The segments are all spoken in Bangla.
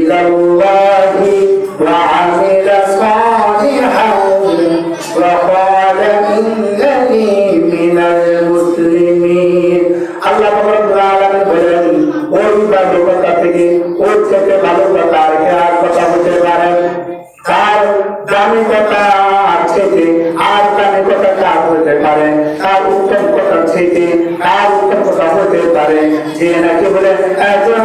إلى الله وعمل صالحا وقال إنني من المسلمين আল্লাহ রব্বুল আলামিন বলেন ওই ভালো কথা থেকে ওর থেকে ভালো কথা আর কি আর কথা হতে পারে তার দামি কথা থেকে আর দামি কথা কার হতে পারে তার উত্তম কথা থেকে আর উত্তম কথা হতে পারে যে নাকি বলে একজন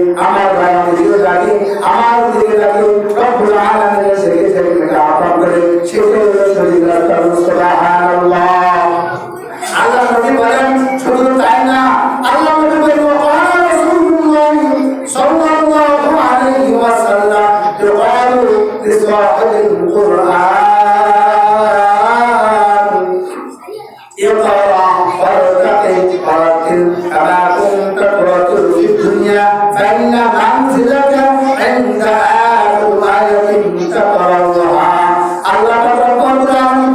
فإن منزلك